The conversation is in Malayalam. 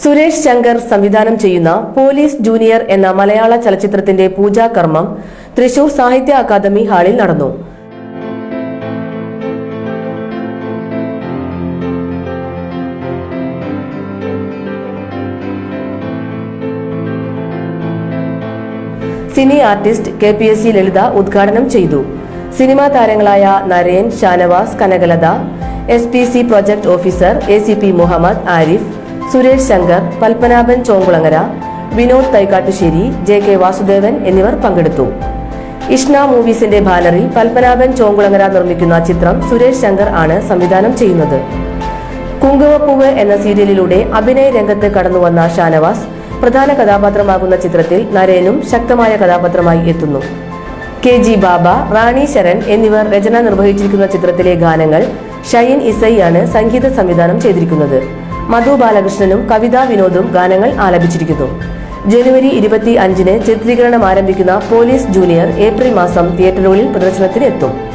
സുരേഷ് ശങ്കർ സംവിധാനം ചെയ്യുന്ന പോലീസ് ജൂനിയർ എന്ന മലയാള ചലച്ചിത്രത്തിന്റെ പൂജാകർമ്മം തൃശൂർ സാഹിത്യ അക്കാദമി ഹാളിൽ നടന്നു. Cine artist K P S C Lalitha ഉദ്ഘാടനം ചെയ്തു. സിനിമാ താരങ്ങളായ Narain Shanavas Kanakalatha S P C project officer A C P Muhammad Arif Suresh Shankar Padmanabhan Chonkulangara Vinod Thaikkattussery J K Vasudevan എന്നിവർ പങ്കെടുത്തു. ഇഷ്ണ മൂവീസിന്റെ ബാനറിൽ പത്മനാഭൻ ചോങ്കുളങ്ങര നിർമ്മിക്കുന്ന ചിത്രം സുരേഷ് ശങ്കർ ആണ് സംവിധാനം ചെയ്യുന്നത്. കുങ്കുമപ്പൂവ് എന്ന സീരിയലിലൂടെ അഭിനയ രംഗത്ത് കടന്നുവന്ന ഷാനവാസ് പ്രധാന കഥാപാത്രമാകുന്ന ചിത്രത്തിൽ നരേനും ശക്തമായ കഥാപാത്രമായി എത്തുന്നു. കെ ജി ബാബ റാണി ശരൺ എന്നിവർ രചന നിർവഹിച്ചിരിക്കുന്ന ചിത്രത്തിലെ ഗാനങ്ങൾ ഷൈൻ ഇസൈയാണ് സംഗീത സംവിധാനം ചെയ്തിരിക്കുന്നത്. മധു ബാലകൃഷ്ണനും കവിതാ വിനോദും ഗാനങ്ങൾ ആലപിച്ചിരിക്കുന്നു. ജനുവരി ഇരുപത്തി അഞ്ചിന് ചിത്രീകരണം ആരംഭിക്കുന്ന പോലീസ് ജൂനിയർ ഏപ്രിൽ മാസം തിയേറ്ററുകളിൽ പ്രദർശനത്തിന് എത്തും